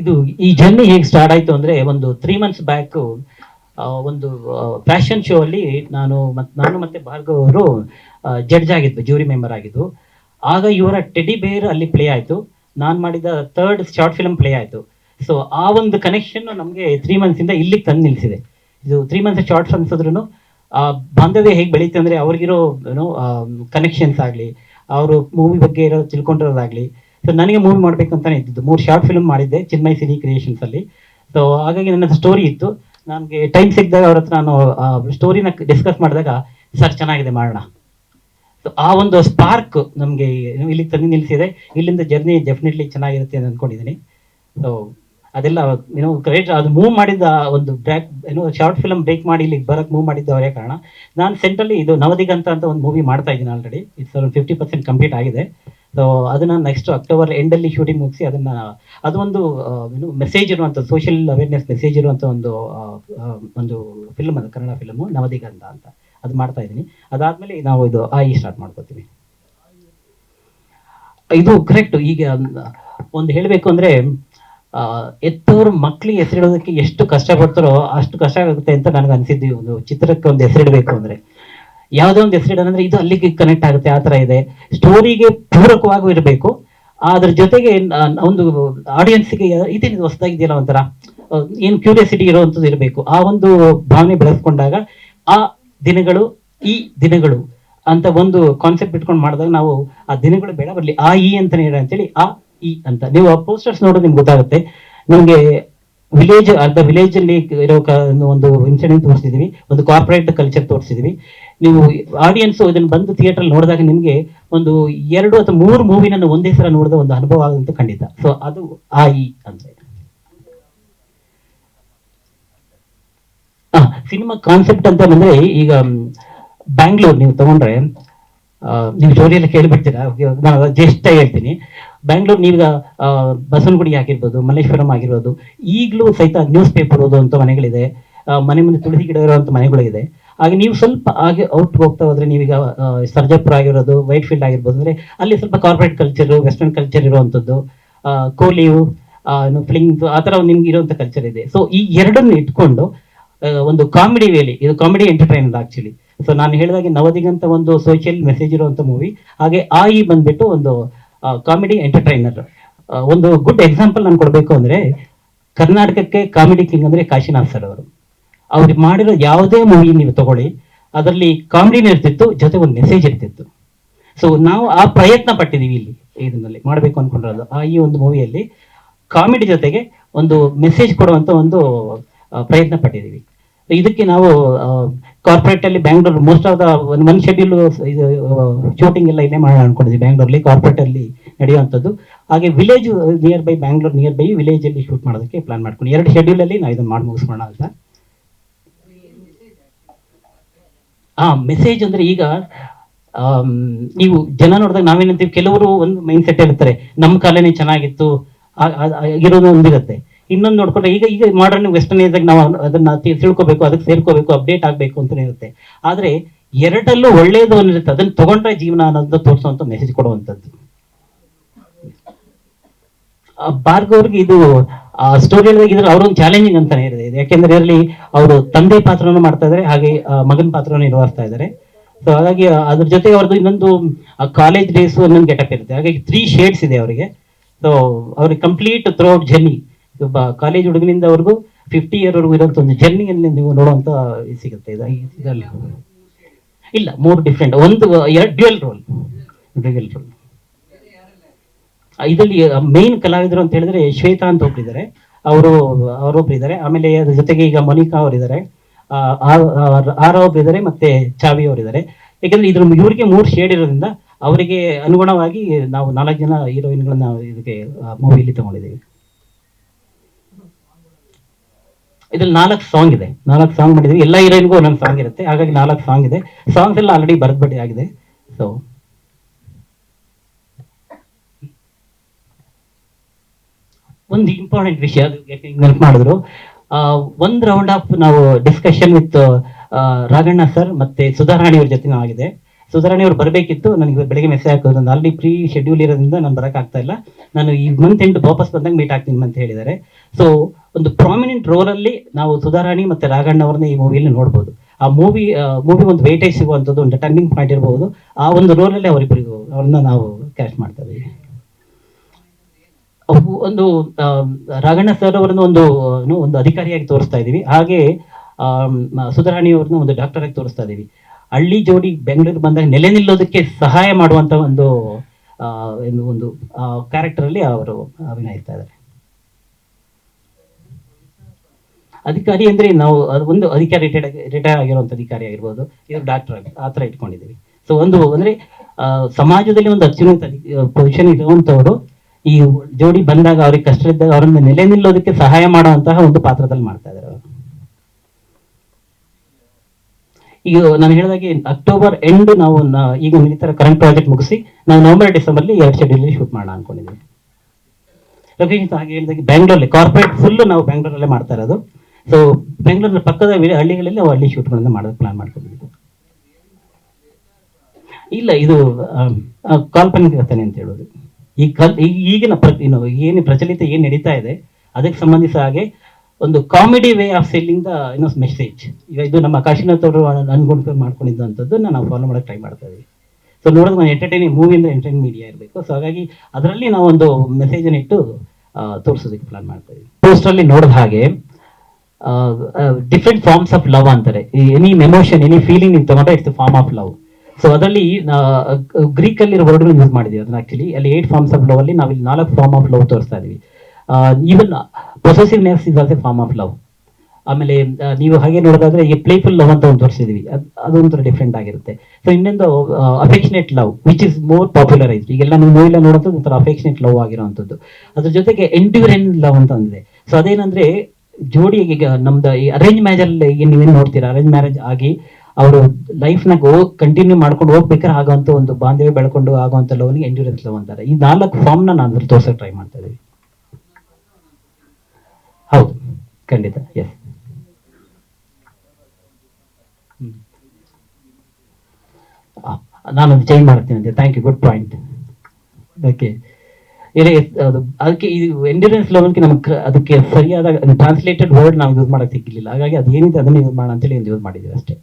ಇದು ಈ ಜರ್ನಿ ಹೇಗೆ ಸ್ಟಾರ್ಟ್ ಆಯ್ತು ಅಂದ್ರೆ ಒಂದು ತ್ರೀ ಮಂತ್ಸ್ ಬ್ಯಾಕ್ ಒಂದು ಫ್ಯಾಷನ್ ಶೋ ಅಲ್ಲಿ ನಾನು ಮತ್ತು ನಾನು ಮತ್ತೆ ಭಾರ್ಗವ್ ಅವರು ಜಡ್ಜ್ ಆಗಿದ್ವಿ ಜ್ಯೂರಿ ಮೆಂಬರ್ ಆಗಿದ್ದು. ಆಗ ಇವರ ಟೆಡಿ ಬೇರ್ ಅಲ್ಲಿ ಪ್ಲೇ ಆಯ್ತು. ನಾನು ಮಾಡಿದ ಥರ್ಡ್ ಶಾರ್ಟ್ ಫಿಲ್ಮ್ ಪ್ಲೇ ಆಯ್ತು. ಸೊ ಆ ಒಂದು ಕನೆಕ್ಷನ್ ನಮಗೆ ತ್ರೀ ಮಂತ್ಸ್ ಇಂದ ಇಲ್ಲಿಗೆ ತಂದು ನಿಲ್ಲಿಸಿದೆ ಇದು ತ್ರೀ ಮಂತ್ಸ್ ಶಾರ್ಟ್ ಅನ್ಸಿದ್ರು ಆ ಬಾಂಧವ್ಯ ಹೇಗೆ ಬೆಳೀತು ಅಂದ್ರೆ ಅವ್ರಿಗಿರೋ, ಏನೋ ಕನೆಕ್ಷನ್ಸ್ ಆಗಲಿ, ಅವರು ಮೂವಿ ಬಗ್ಗೆ ಇರೋ ತಿಳ್ಕೊಂಡಿರೋದಾಗ್ಲಿ ಸೊ ನನಗೆ ಮೂವಿ ಮಾಡಬೇಕು ಅಂತಲೇ ಇದ್ದಿದ್ದು. ಮೂರು ಶಾರ್ಟ್ ಫಿಲ್ಮ್ ಮಾಡಿದ್ದೆ ಚಿನ್ಮಯ್ ಸಿನಿ ಕ್ರಿಯೇಷನ್ಸ್ ಅಲ್ಲಿ. ಸೊ ಹಾಗಾಗಿ ನನ್ನ ಸ್ಟೋರಿ ಇತ್ತು. ನನಗೆ ಟೈಮ್ ಸಿಕ್ಕಿದಾಗ ಅವ್ರ ಹತ್ರ ನಾನು ಸ್ಟೋರಿನ ಡಿಸ್ಕಸ್ ಮಾಡಿದಾಗ, ಸರ್, ಚೆನ್ನಾಗಿದೆ, ಮಾಡೋಣ. ಸೊ ಆ ಒಂದು ಸ್ಪಾರ್ಕ್ ನಮಗೆ ಇಲ್ಲಿ ತಂದು ನಿಲ್ಲಿಸಿದೆ ಇಲ್ಲಿಂದ ಜರ್ನಿ ಡೆಫಿನೆಟ್ಲಿ ಚೆನ್ನಾಗಿರುತ್ತೆ ಅಂತ ಅಂದ್ಕೊಂಡಿದ್ದೀನಿ ಸೊ ಅದೆಲ್ಲ ಏನೋ ಕ್ರೇಟ್ ಅದು ಮೂವ್ ಮಾಡಿದ ಒಂದು ಬ್ರ್ಯಾಕ್ ಏನೋ ಶಾರ್ಟ್ ಫಿಲಮ್ ಬ್ರೇಕ್ ಮಾಡಿ ಇಲ್ಲಿಗೆ ಬರಕ್ಕೆ ಮೂವ್ ಮಾಡಿದ್ದು ಕಾರಣ. ನಾನು ಸೆಂಟ್ರಲ್ಲಿ ಇದು ನವದಿಗಂತ ಅಂತ ಒಂದು ಮೂವಿ ಮಾಡ್ತಾ ಇದ್ದೀನಿ ಆಲ್ರೆಡಿ ಇಟ್ಸ್ ಒಂದು ಫಿಫ್ಟಿ ಪರ್ಸೆಂಟ್ ಕಂಪ್ಲೀಟ್ ಆಗಿದೆ. ಸೊ ಅದನ್ನ ನೆಕ್ಸ್ಟ್ ಅಕ್ಟೋಬರ್ ಎಂಡಲ್ಲಿ ಶೂಟಿಂಗ್ ಮುಗಿಸಿ ಅದನ್ನ ಅದೊಂದು ಏನು ಮೆಸೇಜ್ ಇರುವಂತ ಸೋಷಿಯಲ್ ಅವೇರ್ನೆಸ್ ಮೆಸೇಜ್ ಇರುವಂಥ ಒಂದು ಒಂದು ಫಿಲ್ಮ್ ಅದು, ಕನ್ನಡ ಫಿಲ್ಮ್ ನವದಿಗಂಧ ಅಂತ. ಅದು ಮಾಡ್ತಾ ಇದ್ದೀನಿ. ಅದಾದ್ಮೇಲೆ ನಾವು ಇದು ಆಯಿ ಸ್ಟಾರ್ಟ್ ಮಾಡ್ಕೋತೀವಿ. ಇದು ಕರೆಕ್ಟ್ ಈಗ, ಒಂದು ಹೇಳಬೇಕು ಅಂದ್ರೆ ಎತ್ತವರು ಮಕ್ಳಿಗೆ ಹೆಸರಿಡೋದಕ್ಕೆ ಎಷ್ಟು ಕಷ್ಟ ಪಡ್ತಾರೋ ಅಷ್ಟು ಕಷ್ಟ ಆಗುತ್ತೆ ಅಂತ ನನಗೆ ಅನ್ಸಿದ್ದು ಒಂದು ಚಿತ್ರಕ್ಕೆ ಒಂದು ಹೆಸರಿಡಬೇಕು ಅಂದ್ರೆ. ಯಾವುದೇ ಒಂದು ಅಂದ್ರೆ ಇದು ಅಲ್ಲಿಗೆ ಕನೆಕ್ಟ್ ಆಗುತ್ತೆ, ಆ ತರ ಇದೆ. ಸ್ಟೋರಿಗೆ ಪೂರಕವಾಗೂ ಇರಬೇಕು. ಅದ್ರ ಜೊತೆಗೆ ಒಂದು ಆಡಿಯನ್ಸ್ಗೆ ಇದೇನಿದು ಹೊಸದಾಗಿದೆಯಲ್ಲ ಒಂಥರ ಏನು ಕ್ಯೂರಿಯಾಸಿಟಿ ಇರುವಂಥದ್ದು ಇರಬೇಕು. ಆ ಒಂದು ಭಾವನೆ ಬೆಳೆಸ್ಕೊಂಡಾಗ ಆ ದಿನಗಳು, ಈ ದಿನಗಳು ಅಂತ ಒಂದು ಕಾನ್ಸೆಪ್ಟ್ ಇಟ್ಕೊಂಡು ಮಾಡಿದಾಗ ನಾವು ಆ ದಿನಗಳು ಬೇಡ, ಬರಲಿ, ಆ ಈ ಅಂತಾನೆ ಹೇಳಿ ಅಂತೇಳಿ, ಆ ಈ ಅಂತ. ನೀವು ಆ ಪೋಸ್ಟರ್ಸ್ ನೋಡೋದು ನಿಮ್ಗೆ ಗೊತ್ತಾಗುತ್ತೆ. ನಿಮ್ಗೆ ವಿಲೇಜ್ ಅರ್ಧ ವಿಲೇಜ್ ಅಲ್ಲಿ ಇರೋ ಒಂದು ಇನ್ಸಿಡೆಂಟ್ ತೋರಿಸಿದೀವಿ, ಒಂದು ಕಾರ್ಪೊರೇಟ್ ಕಲ್ಚರ್ ತೋರಿಸಿದೀವಿ. ನೀವು ಆಡಿಯನ್ಸ್ ಇದನ್ನ ಬಂದು ಥಿಯೇಟರ್ ನೋಡಿದಾಗ ನಿಮಗೆ ಒಂದು ಎರಡು ಅಥವಾ ಮೂರು ಮೂವಿನ ಒಂದೇ ಸಲ ನೋಡಿದ ಒಂದು ಅನುಭವ ಆಗುತ್ತೆ ಖಂಡಿತ. ಸೊ ಅದು ಆ ಇ ಅಂತ. ಸಿನಿಮಾ ಕಾನ್ಸೆಪ್ಟ್ ಅಂತ ಬಂದ್ರೆ ಈಗ ಬ್ಯಾಂಗ್ಳೂರ್ ನೀವು ತಗೊಂಡ್ರೆ ನೀವು ಸ್ಟೋರಿ ಎಲ್ಲ ಕೇಳಿಬಿಡ್ತೀರಾ ನಾನು ಜಸ್ಟ್ ಹೇಳ್ತೀನಿ. ಬ್ಯಾಂಗ್ಳೂರ್ ಆ, ಬಸವನಗುಡಿ ಆಗಿರ್ಬೋದು ಮಲ್ಲೇಶ್ವರಂ ಆಗಿರ್ಬೋದು ಈಗಲೂ ಸಹಿತ ನ್ಯೂಸ್ ಪೇಪರ್ ಓದುವಂಥ ಮನೆಗಳಿದೆ. ಆ, ಮನೆ ಮುಂದೆ ತುಳಸಿ ಗಿಡ ಇರುವಂಥ ಮನೆಗಳಿದೆ. ಹಾಗೆ ನೀವು ಸ್ವಲ್ಪ ಹಾಗೆ ಔಟ್ ಹೋಗ್ತಾ ಹೋದ್ರೆ ನೀವೀಗ ಆ, ಸರ್ಜಾಪುರ ಆಗಿರೋದು ವೈಟ್ ಫೀಲ್ಡ್ ಆಗಿರ್ಬೋದು ಅಂದ್ರೆ ಅಲ್ಲಿ ಸ್ವಲ್ಪ ಕಾರ್ಪೊರೇಟ್ ಕಲ್ಚರ್ ವೆಸ್ಟರ್ನ್ ಕಲ್ಚರ್ ಇರುವಂಥದ್ದು ಆ, ಕೋಲಿಯು ಫ್ಲಿಂಗ್ ಆ ಥರ ನಿಮ್ಗೆ ಇರುವಂಥ ಕಲ್ಚರ್ ಇದೆ. ಸೊ ಈ ಎರಡನ್ನು ಇಟ್ಕೊಂಡು ಆ, ಒಂದು ಕಾಮಿಡಿ ವೇಲಿ ಇದು ಕಾಮಿಡಿ ಎಂಟರ್ಟೈನ್ಮೆಂಟ್ ಆಕ್ಚುಲಿ ಸೊ ನಾನು ಹೇಳಿದಾಗೆ ನವದಿಗಂತ ಒಂದು ಸೋಷಿಯಲ್ ಮೆಸೇಜ್ ಇರುವಂಥ ಮೂವಿ ಹಾಗೆ ಆಯಿ ಬಂದ್ಬಿಟ್ಟು ಒಂದು ಕಾಮಿಡಿ ಎಂಟರ್ಟೈನರ್ ಒಂದು ಗುಡ್ ಎಕ್ಸಾಂಪಲ್ ನಾನು ಕೊಡಬೇಕು ಅಂದ್ರೆ ಕರ್ನಾಟಕಕ್ಕೆ ಕಾಮಿಡಿ ಕಿಂಗ್ ಅಂದ್ರೆ ಕಾಶಿನಾಥ್ ಸರ್ ಅವರು. ಅವ್ರು ಮಾಡಿರೋ ಯಾವುದೇ ಮೂವಿ ನೀವು ತಗೊಳ್ಳಿ, ಅದರಲ್ಲಿ ಕಾಮಿಡಿನೂ ಇರ್ತಿತ್ತು, ಜೊತೆ ಒಂದು ಮೆಸೇಜ್ ಇರ್ತಿತ್ತು. ಸೊ ನಾವು ಆ ಪ್ರಯತ್ನ ಪಟ್ಟಿದ್ದೀವಿ ಇಲ್ಲಿ ಇದರಲ್ಲಿ ಮಾಡಬೇಕು ಅಂದ್ಕೊಂಡಿರೋದು ಆ, ಈ ಒಂದು ಮೂವಿಯಲ್ಲಿ ಕಾಮಿಡಿ ಜೊತೆಗೆ ಒಂದು ಮೆಸೇಜ್ ಕೊಡುವಂಥ ಒಂದು ಪ್ರಯತ್ನ ಪಟ್ಟಿದ್ದೀವಿ. ಇದಕ್ಕೆ ನಾವು ಕಾರ್ಪೊರೇಟ್ ಅಲ್ಲಿ Bangalore most of the one schedule ಇದು ಶೂಟಿಂಗ್ ಎಲ್ಲ ಇಲ್ಲೇ ಮಾಡೋಣ ಅನ್ಕೊಂಡಿದ್ವಿ ಬ್ಯಾಂಗ್ಳೂರ್ಲಿ ಕಾರ್ಪೊರೇಟ್ ಅಲ್ಲಿ ನಡೆಯುವಂಥದ್ದು. ಹಾಗೆ village near by Bangalore near by village ಅಲ್ಲಿ ಶೂಟ್ ಮಾಡೋದಕ್ಕೆ ಪ್ಲಾನ್ ಮಾಡ್ಕೊಂಡು, ಎರಡು ಶೆಡ್ಯೂಲ್ ಅಲ್ಲಿ ನಾವು ಇದನ್ನ ಮಾಡಿ ಮುಗಿಸ್ಕೋಣ ಅಂತ. ಆ ಮೆಸೇಜ್ ಅಂದ್ರೆ ಈಗ ನೀವು ಜನ ನೋಡಿದಾಗ ನಾವೇನಂತೀವಿ, ಕೆಲವರು ಒಂದು ಮೈಂಡ್ ಸೆಟ್ ಇರ್ತಾರೆ ನಮ್ಮ ಕಾಲೇನೆ ಚೆನ್ನಾಗಿತ್ತು ಇರೋದು ಒಂದಿರುತ್ತೆ. ಇನ್ನೊಂದು ನೋಡ್ಕೊಂಡ್ರೆ ಈಗ ಈಗ ಮಾಡರ್ನ್ ವೆಸ್ಟರ್ನ್ ನಾವು ಅದನ್ನ ತಿಳ್ಕೋಬೇಕು ಅದಕ್ಕೆ ಸೇರ್ಕೋಬೇಕು ಅಪ್ಡೇಟ್ ಆಗ್ಬೇಕು ಅಂತಾನೆ ಇರುತ್ತೆ. ಆದ್ರೆ ಎರಡಲ್ಲೂ ಒಳ್ಳೇದು ಅನ್ನಿರುತ್ತೆ. ಅದನ್ನ ತಗೊಂಡ್ರೆ ಜೀವನ ಅನ್ನೋದನ್ನ ತೋರಿಸುವಂತ ಮೆಸೇಜ್ ಕೊಡುವಂಥದ್ದು. ಭಾರ್ಗವ್ರಿಗೆ ಇದು ಸ್ಟೋರಿ ಅವ್ರ ಅವ್ರೊಂದು ಚಾಲೆಂಜಿಂಗ್ ಅಂತಾನೆ ಇದೆ. ಯಾಕೆಂದ್ರೆ ಇದರಲ್ಲಿ ಅವರು ತಂದೆ ಪಾತ್ರನೂ ಮಾಡ್ತಾ ಇದ್ದಾರೆ ಹಾಗೆ ಮಗನ ಪಾತ್ರನೂ ನಿರ್ವಹಿಸ್ತಾ ಇದ್ದಾರೆ ಸೊ ಹಾಗಾಗಿ ಅದ್ರ ಜೊತೆ ಅವ್ರದ್ದು ಇನ್ನೊಂದು ಕಾಲೇಜ್ ಡೇಸ್ ಅನ್ನೊಂದು ಗೆಟಪ್ ಇರುತ್ತೆ. ಹಾಗಾಗಿ ತ್ರೀ ಶೇಡ್ಸ್ ಇದೆ ಅವರಿಗೆ. ಸೊ ಅವ್ರಿಗೆ ಕಂಪ್ಲೀಟ್ ಥ್ರೂ ಔಟ್ ಜರ್ನಿ ಒಬ್ಬ ಕಾಲೇಜ್ ಹುಡುಗನಿಂದವರೆಗೂ ಫಿಫ್ಟಿ ಇಯರ್ ವರೆಗೂ ಒಂದು ಜರ್ನಿಯಲ್ಲಿ ನೀವು ನೋಡುವಂತ ಸಿಗುತ್ತೆ. ಇದು ಇದರಲ್ಲಿ ಇಲ್ಲ, ಮೂರು ಡಿಫ್ರೆಂಟ್ ಒಂದು, ಎರಡು ಡ್ಯುಯಲ್ ರೋಲ್ ಡ್ಯುಯಲ್ ರೋಲ್ ಇದರಲ್ಲಿ ಮೇನ್ ಕಲಾವಿದರು ಅಂತ ಹೇಳಿದ್ರೆ ಶ್ವೇತಾ ಅಂತ ಒಬ್ರಿದ್ದಾರೆ. ಅವರು ಅವರೊಬ್ರು ಇದ್ದಾರೆ ಆಮೇಲೆ ಅದ್ರ ಜೊತೆಗೆ ಈಗ ಮೊನಿಕಾ ಅವರಿದ್ದಾರೆ. ಆರ್ ಒಬ್ರಿದ್ದಾರೆ ಮತ್ತೆ ಚಾವಿ ಅವರಿದ್ದಾರೆ. ಯಾಕಂದ್ರೆ ಇದ್ರ ಇವರಿಗೆ ಮೂರು ಶೇಡ್ ಇರೋದ್ರಿಂದ ಅವರಿಗೆ ಅನುಗುಣವಾಗಿ ನಾವು ನಾಲ್ಕು ಜನ ಹೀರೋಯಿನ್ಗಳನ್ನ ಇದಕ್ಕೆ ಮೂವಿಲಿ ತಗೊಂಡಿದ್ದೀವಿ. ಇದ್ರಲ್ಲಿ ನಾಲ್ಕು ಸಾಂಗ್ ಇದೆ. ನಾಲ್ಕು ಸಾಂಗ್ ಮಾಡಿದ್ವಿ ಎಲ್ಲ ಹೀರೋಯಿನ್ಗೂ ಒಂದೊಂದು ಸಾಂಗ್ ಇರುತ್ತೆ. ಹಾಗಾಗಿ ನಾಲ್ಕು ಸಾಂಗ್ ಇದೆ. ಸಾಂಗ್ಸ್ ಎಲ್ಲ ಆಲ್ರೆಡಿ ಬರೆದ್ಬಿಟ್ಟು ಆಗಿದೆ. ಸೊ ಒಂದು ಇಂಪಾರ್ಟೆಂಟ್ ವಿಷಯ ನೆನಪು ಮಾಡಿದ್ರು. ಒಂದು ಒಂದ್ ರೌಂಡ್ ಆಫ್ ನಾವು ಡಿಸ್ಕಷನ್ ವಿತ್ ರಾಘಣ್ಣ ಸರ್ ಮತ್ತೆ ಸುಧಾರಾಣಿ ಅವ್ರ ಜೊತೆ ಆಗಿದೆ ಸುಧಾರಣೆ ಅವ್ರು ಬರಬೇಕಿತ್ತು. ನನಗೆ ಬೆಳಗ್ಗೆ ಮೆಸೇಜ್ ಹಾಕೋದು ನಾನು ಆಲ್ರೆಡಿ ಪ್ರೀ ಶೆಡ್ಯೂಲ್ ಇರೋದ್ರಿಂದ ನಾನು ಬರೋಕ್ಕಾಗ್ತಾ ಇಲ್ಲ. ನಾನು ಈ ಮಂತ್ ಎಂಟು ವಾಪಸ್ ಬಂದಾಗ ಮೀಟ್ ಆಗ್ತೀನಿ ಅಂತ ಹೇಳಿದ್ದಾರೆ. ಸೊ ಒಂದು ಪ್ರಾಮಿನೆಂಟ್ ರೋಲ್ ಅಲ್ಲಿ ನಾವು ಸುಧಾರಾಣಿ ಮತ್ತೆ ರಾಘಣ್ಣ ಅವ್ರನ್ನ ಈ ಮೂವಿಯಲ್ಲಿ ನೋಡ್ಬೋದು. ಆ ಮೂವಿ ಮೂವಿ ಒಂದು ವೇಟೇಜ್ ಸಿಗುವಂಥದ್ದು, ಒಂದು ಟರ್ನಿಂಗ್ ಪಾಯಿಂಟ್ ಇರಬಹುದು ಆ ಒಂದು ರೋಲಲ್ಲಿ ಅವರಿಬ್ಬರಿಗೂ ಅವ್ರನ್ನ ನಾವು ಕ್ಯಾಶ್ ಮಾಡ್ತಾ ಇದ್ದೀವಿ. ಒಂದು ರಾಘಣ್ಣ ಸರ್ ಅವರನ್ನು ಒಂದು ಒಂದು ಅಧಿಕಾರಿಯಾಗಿ ತೋರಿಸ್ತಾ ಇದೀವಿ ಹಾಗೆ ಸುಧಾರಾಣಿ ಅವ್ರನ್ನ ಒಂದು ಡಾಕ್ಟರ್ ಆಗಿ ತೋರಿಸ್ತಾ ಇದೀವಿ ಹಳ್ಳಿ ಜೋಡಿ ಬೆಂಗಳೂರು ಬಂದಾಗ ನೆಲೆ ನಿಲ್ಲೋದಕ್ಕೆ ಸಹಾಯ ಮಾಡುವಂತ ಒಂದು ಒಂದು ಕ್ಯಾರೆಕ್ಟರ್ ಅಲ್ಲಿ ಅವರು ಅಭಿನಯಿಸ್ತಾ ಇದ್ದಾರೆ. ಅಧಿಕಾರಿ ಅಂದ್ರೆ ನಾವು ಒಂದು ಅಧಿಕಾರಿ ರಿಟೈರ್ಡ್ ರಿಟೈರ್ ಆಗಿರುವಂತ ಅಧಿಕಾರಿ ಆಗಿರ್ಬೋದು ಇವರು ಡಾಕ್ಟರ್ ಆ ಥರ ಇಟ್ಕೊಂಡಿದ್ದೀವಿ. ಸೊ ಒಂದು, ಅಂದ್ರೆ ಸಮಾಜದಲ್ಲಿ ಒಂದು ಅತ್ಯುನ್ನತ ಪೊಸಿಷನ್ ಇರುವಂತವರು ಈ ಜೋಡಿ ಬಂದಾಗ ಅವ್ರಿಗೆ ಕಷ್ಟ ಇದ್ದಾಗ ಅವರನ್ನ ನೆಲೆ ನಿಲ್ಲೋದಕ್ಕೆ ಸಹಾಯ ಮಾಡುವಂತಹ ಒಂದು ಪಾತ್ರದಲ್ಲಿ ಮಾಡ್ತಾ ಇದ್ದಾರೆ ಅವರು ಈಗ ನಾನು ಹೇಳಿದಾಗೆ ಅಕ್ಟೋಬರ್ ಎಂಡ್ ನಾವು ಈಗ ತರ ಕರೆಂಟ್ ಪ್ರಾಜೆಕ್ಟ್ ಮುಗಿಸಿ, ನಾವು ನವೆಂಬರ್ ಡಿಸೆಂಬರ್ ಎರಡು ಶೆಡ್ಯೂಲ್ ಶೂಟ್ ಮಾಡೋಣ ಅನ್ಕೊಂಡಿದ್ದೀವಿ ಲೊಕೇಶನ್ ಹಾಗೆ ಹೇಳಿದಾಗ ಬ್ಯಾಂಗ್ಳೂರಲ್ಲಿ ಕಾರ್ಪೊರೇಟ್ ಫುಲ್ ನಾವು ಬ್ಯಾಂಗ್ಳೂರಲ್ಲೇ ಮಾಡ್ತಾ ಇರೋದು. ಸೊ ಬೆಂಗಳೂರಿನ ಪಕ್ಕದ ಹಳ್ಳಿಗಳಲ್ಲಿ ನಾವು ಹಳ್ಳಿ ಶೂಟ್ ಮಾಡೋದು ಪ್ಲಾನ್ ಮಾಡ್ಕೊಂಡಿದ್ದೀವಿ ಇಲ್ಲ, ಇದು ಕಾಲ್ಪನಿಕ ಕಥನೆ ಅಂತ ಹೇಳೋದು. ಈ ಕಲ್ ಈ- ಈಗಿನ ಪ್ರ ಏನು ಪ್ರಚಲಿತ ಏನು ನಡೀತಾ ಇದೆ, ಅದಕ್ಕೆ ಸಂಬಂಧಿಸಿದ ಹಾಗೆ ಒಂದು comedy way of selling the ಏನೋ ಮೆಸೇಜ್. ಈಗ ಇದು ನಮ್ಮ ಕಾಶಿನಾಥ್ ಅವರು ಅನ್ಕೊಂಡು ಮಾಡ್ಕೊಂಡಿದ್ದಂಥದ್ದು ನಾವು ಫಾಲೋ ಮಾಡಕ್ಕೆ ಟ್ರೈ ಮಾಡ್ತಾ ಇದ್ದೀವಿ ಸೊ ನೋಡೋದು ನಾವು ಎಂಟರ್ಟೈನಿಂಗ್ ಮೂವಿ ಅಂದ್ರೆ ಎಂಟರ್ಟೈನ್ ಮೀಡಿಯಾ ಇರಬೇಕು. ಸೊ ಹಾಗಾಗಿ ಅದರಲ್ಲಿ ನಾವು ಒಂದು ಮೆಸೇಜ್ ಇಟ್ಟು ತೋರಿಸೋದಕ್ಕೆ ಪ್ಲಾನ್ ಮಾಡ್ತಾ ಇದ್ದೀವಿ ಪೋಸ್ಟಲ್ಲಿ ನೋಡಿದ ಹಾಗೆ ಡಿಫ್ರೆಂಟ್ ಫಾರ್ಮ್ಸ್ ಆಫ್ ಲವ್ ಅಂತಾರೆ. ಎನಿ ಎಮೋಷನ್ ಎನಿ ಫೀಲಿಂಗ್ ನೀವು ತಗೊಂಡ್ರೆ it's form of love so ಅದರಲ್ಲಿ ಗ್ರೀಕ್ ಅಲ್ಲಿ ವರ್ಡ್ಗಳು ಯೂಸ್ ಮಾಡಿದ್ದೀವಿ ಅದನ್ನ ಆಕ್ಚುಲಿ ಅಲ್ಲಿ ಏಟ್ ಫಾರ್ಮ್ಸ್ ಆಫ್ ಲವ್ ಅಲ್ಲಿ ನಾವು ಇಲ್ಲಿ ನಾಲ್ಕು ಫಾರ್ಮ್ ಆಫ್ ಲವ್ ತೋರಿಸ್ತಾ ಇದೀವಿ. Even possessiveness is also form of love ಆಮೇಲೆ ನೀವು ಹಾಗೆ ನೋಡೋದಾದ್ರೆ ಈ ಪ್ಲೇಫುಲ್ ಲವ್ ಅಂತ ಒಂದು ತೋರಿಸಿದ್ವಿ. ಅದು ಅದೊಂಥರ ಡಿಫ್ರೆಂಟ್ ಆಗಿರುತ್ತೆ. ಸೊ ಇನ್ನೊಂದು affectionate love which is more popularised ಈಗೆಲ್ಲ ನೀವು ಮೂವಿಲ್ಲ ನೋಡೋದು ಒಂಥರ ಅಫೆಕ್ಷನೇಟ್ ಲವ್ ಆಗಿರುವಂಥದ್ದು. ಅದ್ರ ಜೊತೆಗೆ ಎಂಟ್ಯೂರೆನ್ ಲವ್ ಅಂತ ಇದೆ ಸೊ ಅದೇನಂದ್ರೆ ಜೋಡಿ ಈಗ ನಮ್ದು ಈ ಅರೇಂಜ್ ಮ್ಯಾರೇಜ್ ಅಲ್ಲಿ ಈಗ ನೀವೇನು ನೋಡ್ತೀರಾ? ಅರೇಂಜ್ ಮ್ಯಾರೇಜ್ ಆಗಿ ಅವರು ಲೈಫ್ನಾಗ ನಾಗ ಕಂಟಿನ್ಯೂ ಮಾಡ್ಕೊಂಡು ಹೋಗ್ಬೇಕಾದ್ರೆ ಆಗುವಂತ ಒಂದು ಬಾಂಧವ್ಯ ಬೆಳ್ಕೊಂಡು ಆಗುವಂತ ಲವ್ನಿಗೆ ಎಂಡ್ಯೂರೆನ್ಸ್ ಲವ್ ಅಂತಾರೆ. ಈ ನಾಲ್ಕು ಫಾರ್ಮ್ನ ನಾನು ತೋರ್ಸಕ್ಕೆ ಟ್ರೈ ಮಾಡ್ತಾ ಇದ್ದೀವಿ ಹೌದು. ಖಂಡಿತ ಎಸ್ ನಾನು ಚೇಂಜ್ ಮಾಡ್ತೀನಿ ಅಂತ. Thank you good point okay ಇಲ್ಲ ಅದು, ಅದಕ್ಕೆ ಇದು ಎಂಡ್ಯೂರೆನ್ಸ್ ಲೆವೆಲ್ಗೆ ನಮ್ಗೆ ಅದಕ್ಕೆ ಸರಿಯಾದ ಟ್ರಾನ್ಸ್ಲೇಟೆಡ್ ವರ್ಡ್ ನಾವು ಯೂಸ್ ಮಾಡೋಕ್ಕೆ ಸಿಕ್ಕಿಲ್ಲ ಹಾಗಾಗಿ ಅದು ಏನಿದೆ ಅದನ್ನ ಯೂಸ್ ಮಾಡೋಣ ಅಂತೇಳಿ ಯೂಸ್ ಮಾಡಿದ್ದೀವಿ ಅಷ್ಟೇ.